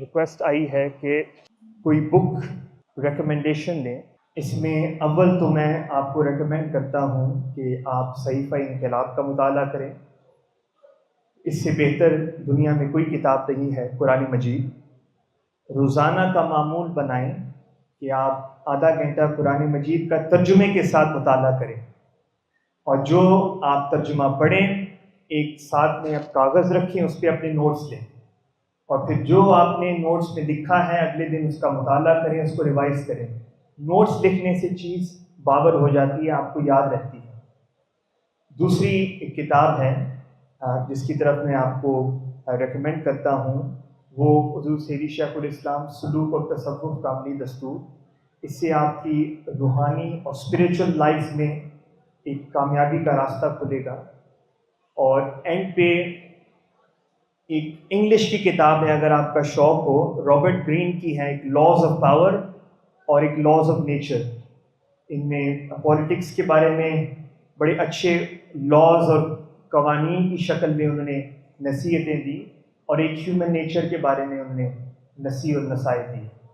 Request آئی ہے کہ کوئی بک ریکمنڈیشن دیں اس میں اول تو میں آپ کو ریکمینڈ کرتا ہوں کہ آپ صحیفہ انقلاب کا مطالعہ کریں۔ اس سے بہتر دنیا میں کوئی کتاب نہیں ہے، قرآن مجید۔ روزانہ کا معمول بنائیں کہ آپ آدھا گھنٹہ قرآن مجید کا ترجمے کے ساتھ مطالعہ کریں۔ اور جو آپ ترجمہ پڑھیں، ایک ساتھ میں آپ کاغذ رکھیں، اس پہ اپنے نوٹس لیں۔ اور پھر جو آپ نے نوٹس میں لکھا ہے، اگلے دن اس کا مطالعہ کریں، اس کو ریوائز کریں۔ نوٹس لکھنے سے چیز بابر ہو جاتی ہے، آپ کو یاد رہتی ہے۔ دوسری ایک کتاب ہے جس کی طرف میں آپ کو ریکمینڈ کرتا ہوں۔ وہ حضور سیری شیخ الاسلام سلوک اور تصوف کا عملی دستور۔ اس سے آپ کی روحانی اور اسپریچول لائف میں ایک کامیابی کا راستہ کھلے گا۔ اور اینڈ پہ ایک انگلش کی کتاب ہے، اگر آپ کا شوق ہو رابرٹ گرین کی ہے ایک لاز آف پاور اور ایک لاز آف نیچر ان میں پالیٹکس کے بارے میں بڑے اچھے لاز اور قوانین کی شکل میں انہوں نے نصیحتیں دی اور ایک ہیومن نیچر کے بارے میں انہوں نے نصیح اور نصائح دی